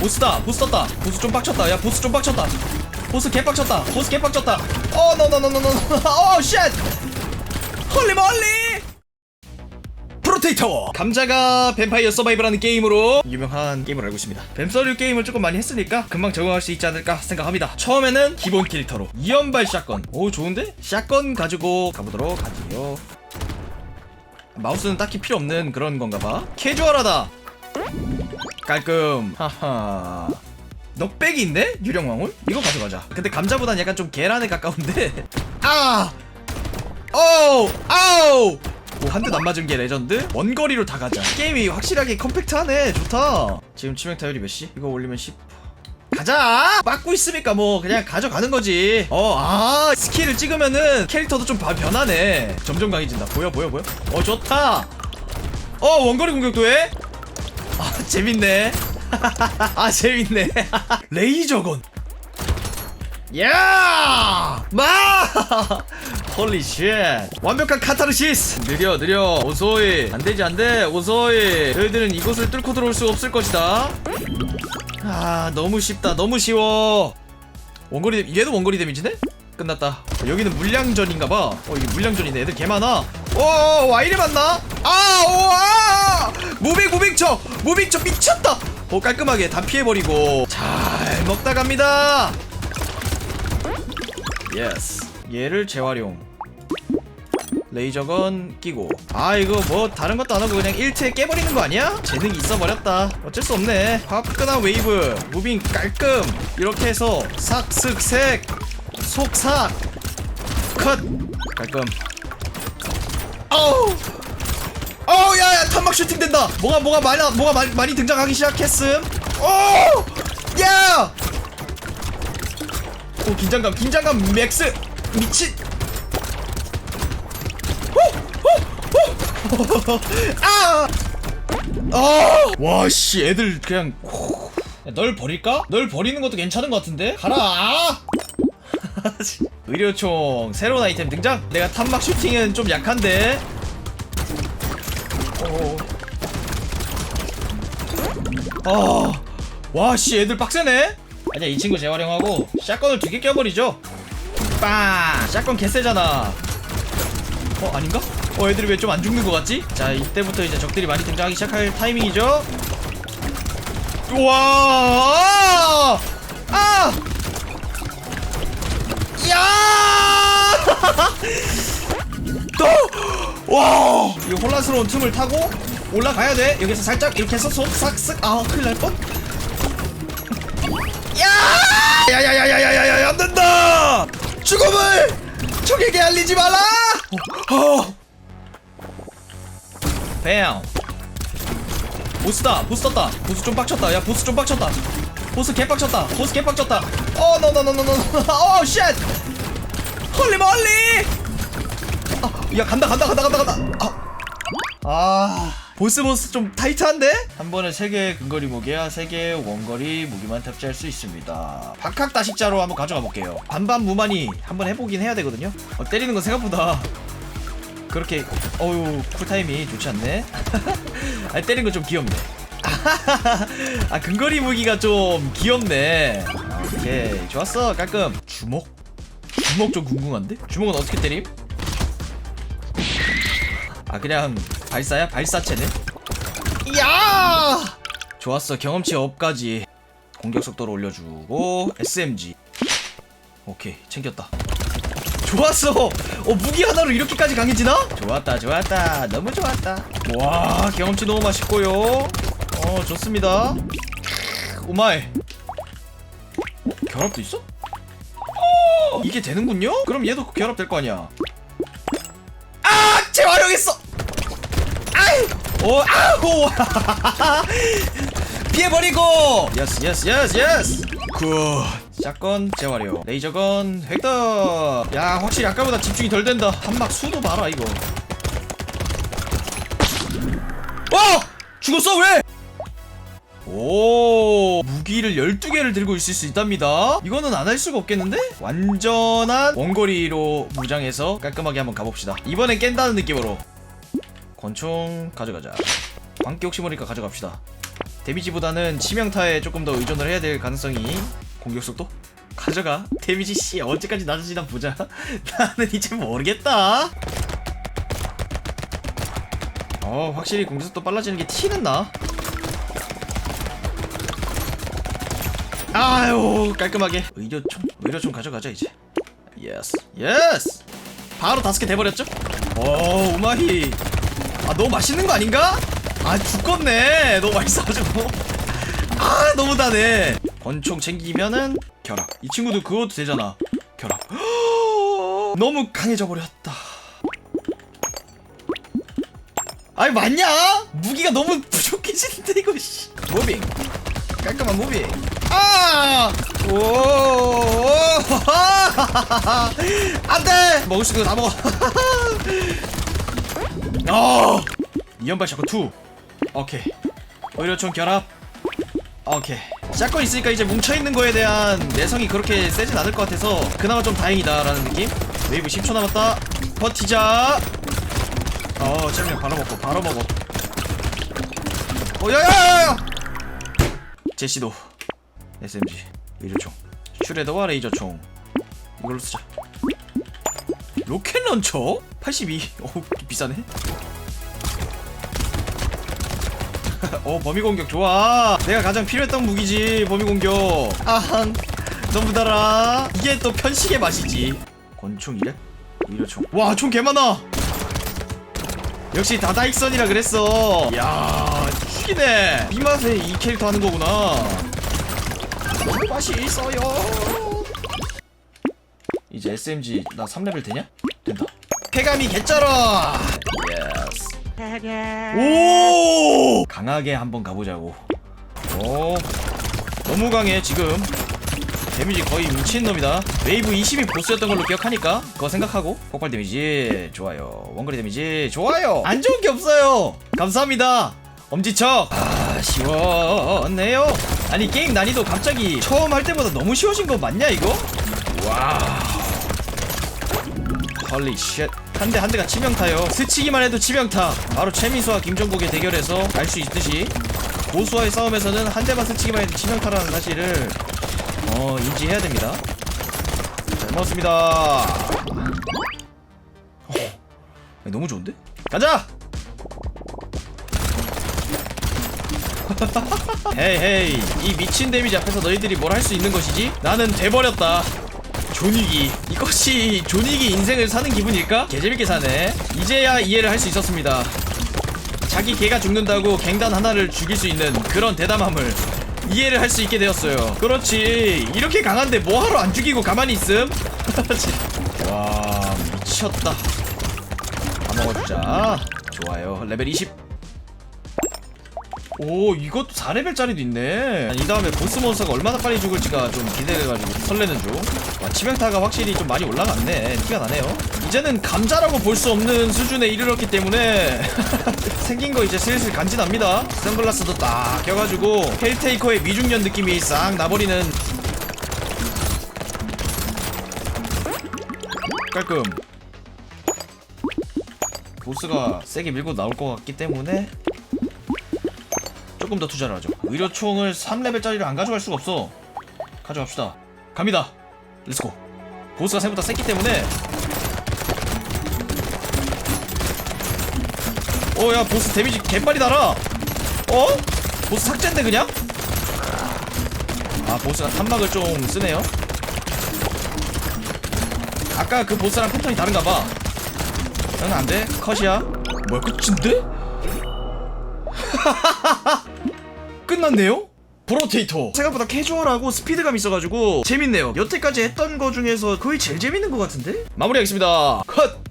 보스다 보스 떴다. 보스 좀 빡쳤다. 야 보스 좀 빡쳤다. 보스 개 빡쳤다. 보스 개 빡쳤다. 어 노노노노노 어쉣 홀리 멀리. 프로테이터. 감자가 뱀파이어 서바이벌하는 게임으로 유명한 게임을 알고 있습니다. 뱀서류 게임을 조금 많이 했으니까 금방 적응할 수 있지 않을까 생각합니다. 처음에는 기본 캐릭터로 이연발 샷건. 오 좋은데? 샷건 가지고 가보도록 하지요. 마우스는 딱히 필요 없는 그런 건가 봐. 캐주얼하다 깔끔 하하 넉백인데? 유령왕울? 이거 가져가자 근데 감자보단 약간 좀 계란에 가까운데 아! 오우! 아우! 한 대 안 맞은 게 레전드? 원거리로 다 가자 게임이 확실하게 컴팩트하네 좋다 지금 치명 타율이 몇 시? 이거 올리면 10 가자! 막고 있으니까 뭐 그냥 가져가는 거지 어, 아 스킬을 찍으면은 캐릭터도 좀 바- 변하네 점점 강해진다 보여 보여 보여 어 좋다 어 원거리 공격도 해? 아 재밌네. 아 재밌네. 레이저건. 야! 마! 홀리 쉣 완벽한 카타르시스. 느려 느려. 오소이. 안 되지 안 돼. 오소이. 너희들은 이곳을 뚫고 들어올 수 없을 것이다. 아 너무 쉽다. 너무 쉬워. 원거리 데- 얘도 원거리 데미지네? 끝났다. 여기는 물량전인가봐. 어 이게 물량전이네. 애들 개 많아. 오와 이래 많나? 아오아! 무빙 무빙쳐! 무빙쳐! 미쳤다! 오 깔끔하게 다 피해버리고. 잘 먹다 갑니다. 예스 얘를 재활용. 레이저건 끼고. 아 이거 뭐 다른 것도 안 하고 그냥 1트에 깨버리는 거 아니야? 재능이 있어버렸다. 어쩔 수 없네. 화끈한 웨이브. 무빙 깔끔. 이렇게 해서 삭슥색 속삭 컷 깔끔 어우 어우 야야 탄막 슈팅 된다 뭐가 뭐가 많이 뭐가 많이, 많이 등장하기 시작했음 오야 오 긴장감 긴장감 맥스 미친 아! 아! 와, 씨, 애들 그냥. 야, 널 버릴까? 널 버리는 것도 괜찮은 것 같은데? 가라! 의료총, 새로운 아이템 등장? 내가 탄막 슈팅은 좀 약한데? 어. 아, 와, 씨, 애들 빡세네? 아니야, 이 친구 재활용하고, 샷건을 두 개 껴버리죠? 빵! 샷건 개세잖아. 어 아닌가? 어 애들이 왜 좀 안 죽는 것 같지? 자 이때부터 이제 적들이 많이 등장하기 시작할 타이밍이죠 우와 아! 야! 또! 와! 이 혼란스러운 틈을 타고 올라가야 돼. 여기서 살짝 이렇게 해서 손 싹쓱 아 큰일 날 뻔. 야! 야야야야야야야 안 된다! 죽음을 적에게 알리지 말라! 어. 뱀. 보스다. 보스 떴다. 보스 좀 빡쳤다. 야 보스 좀 빡쳤다. 보스 개 빡쳤다. 보스 개 빡쳤다. 어 노노노노노. 어 쉣. 홀리 멀리. 아, 야 간다 간다 간다 간다 간다. 아. 아 보스 보스 좀 타이트한데? 한 번에 세 개의 근거리 무기야 세 개의 원거리 무기만 탑재할 수 있습니다. 박학 다식자로 한번 가져가 볼게요. 반반 무만이 한번 해보긴 해야 되거든요. 어, 때리는 건 생각보다 그렇게 어유 쿨타임이 좋지 않네. 아 때린 건 좀 귀엽네. 아 근거리 무기가 좀 귀엽네. 오케이 좋았어 깔끔. 주먹? 주먹 좀 궁금한데? 주먹은 어떻게 때림? 아 그냥 발사야? 발사체네? 야! 좋았어 경험치 업까지 공격 속도를 올려주고 SMG 오케이 챙겼다 좋았어 어 무기 하나로 이렇게까지 강해지나? 좋았다 좋았다 너무 좋았다 와 경험치 너무 맛있고요 어 좋습니다. 오마이. 어, 결합도 있어? 어, 이게 되는군요? 그럼 얘도 결합 될 거 아니야. 아 재활용했어! 아이! 오 아우! 피해버리고! 예스 예스 예스 예스 굿 샷건 재활용. 레이저건 획득! 야 확실히 아까보다 집중이 덜 된다. 한막 수도 봐라 이거. 어! 죽었어 왜 오 무기를 12개를 들고 있을 수 있답니다. 이거는 안 할 수가 없겠는데? 완전한 원거리로 무장해서 깔끔하게 한번 가봅시다. 이번엔 깬다는 느낌으로. 권총 가져가자. 광기 혹시 모르니까 가져갑시다. 데미지보다는 치명타에 조금 더 의존을 해야 될 가능성이 공격 속도? 가져가. 데미지 씨 언제까지 낮아지나 보자. 나는 이제 모르겠다. 어 확실히 공격 속도 빨라지는 게 티는 나 아유 깔끔하게. 의료총 의료총 가져가자 이제. 예스 예스 바로 다섯 개 돼버렸죠? 오 우마히. 아 너무 맛있는 거 아닌가? 아 죽겠네. 너무 맛있어가지고. 아 너무 다네 권총 챙기면은 결합. 이 친구도 그것도 되잖아. 결합. 너무 강해져 버렸다. 아니 맞냐? 무기가 너무 부족해지는데 이거 씨. 무빙. 깔끔한 무빙 아! 오! 안 돼! 먹을 수 있는 거 다 먹어. 어! 이연발 샷건 2. 오케이. 의료총 결합. 오케이. 샷건 있으니까 이제 뭉쳐 있는 거에 대한 내성이 그렇게 세진 않을 것 같아서 그나마 좀 다행이다라는 느낌. 웨이브 10초 남았다. 버티자. 어, 잼면 바로 먹고 바로 먹어. 어, 야야야야! 제시도. SMG 의료총 슈레더와 레이저총. 이걸로 쓰자. 로켓 런처? 82어 비싸네? 어 범위 공격 좋아. 내가 가장 필요했던 무기지 범위 공격. 아항 너무 달아. 이게 또 편식의 맛이지. 권총 이래? 의료총. 와 총 개많아. 역시 다다익선이라 그랬어. 야 죽이네. 이 맛에 이 캐릭터 하는 거구나 맛이 있어요. 이제 SMG 나 3레벨 되냐? 된다. 쾌감이 개쩔어. 예스. 오! 강하게 한번 가보자고. 오. 너무 강해 지금. 데미지 거의 미친 놈이다. 웨이브 20이 보스였던 걸로 기억하니까 그거 생각하고 폭발 데미지 좋아요. 원거리 데미지 좋아요. 안 좋은 게 없어요. 감사합니다. 엄지척. 아 시원해요. 아니 게임 난이도 갑자기 처음 할 때보다 너무 쉬워진 거 맞냐 이거? 와. 헐리 쉣. 한대 한 대가 치명타요. 스치기만 해도 치명타. 바로 최민수와 김종국의 대결에서 알 수 있듯이 고수와의 싸움에서는 한 대만 스치기만 해도 치명타라는 사실을 어 인지해야 됩니다. 잘 먹었습니다. 어, 너무 좋은데? 가자! 헤이 헤이. 이 미친 데미지 앞에서 너희들이 뭘 할 수 있는 것이지? 나는 돼버렸다. 존익이. 이것이 존익이 인생을 사는 기분일까? 개재밌게 사네. 이제야 이해를 할 수 있었습니다. 자기 개가 죽는다고 갱단 하나를 죽일 수 있는 그런 대담함을 이해를 할 수 있게 되었어요. 그렇지. 이렇게 강한데 뭐하러 안 죽이고 가만히 있음? 와 미쳤다. 다 먹어주자. 좋아요. 레벨 20 오 이것도 4레벨짜리도 있네. 이 다음에 보스 몬스터가 얼마나 빨리 죽을지가 좀 기대돼가지고 설레는 중. 와, 치명타가 확실히 좀 많이 올라갔네. 티가 나네요. 이제는 감자라고 볼 수 없는 수준에 이르렀기 때문에 생긴 거 이제 슬슬 간지납니다. 선글라스도 딱 껴가지고 헬테이커의 미중년 느낌이 싹 나버리는 깔끔. 보스가 세게 밀고 나올 것 같기 때문에 조금 더 투자를 하죠. 의료총을 3레벨짜리를 안 가져갈 수가 없어. 가져갑시다. 갑니다. 렛츠고. 보스가 생각보다 셌기 때문에 어, 야, 보스 데미지 개빨리 달아. 어? 보스 삭제인데, 그냥? 아, 보스가 탄막을 좀 쓰네요. 아까 그 보스랑 패턴이 다른가 봐. 응, 안 돼. 컷이야. 뭐야, 끝인데? 끝났네요? 브로테이터 생각보다 캐주얼하고 스피드감 있어가지고 재밌네요 여태까지 했던 거 중에서 거의 제일 재밌는 것 같은데? 마무리하겠습니다 컷!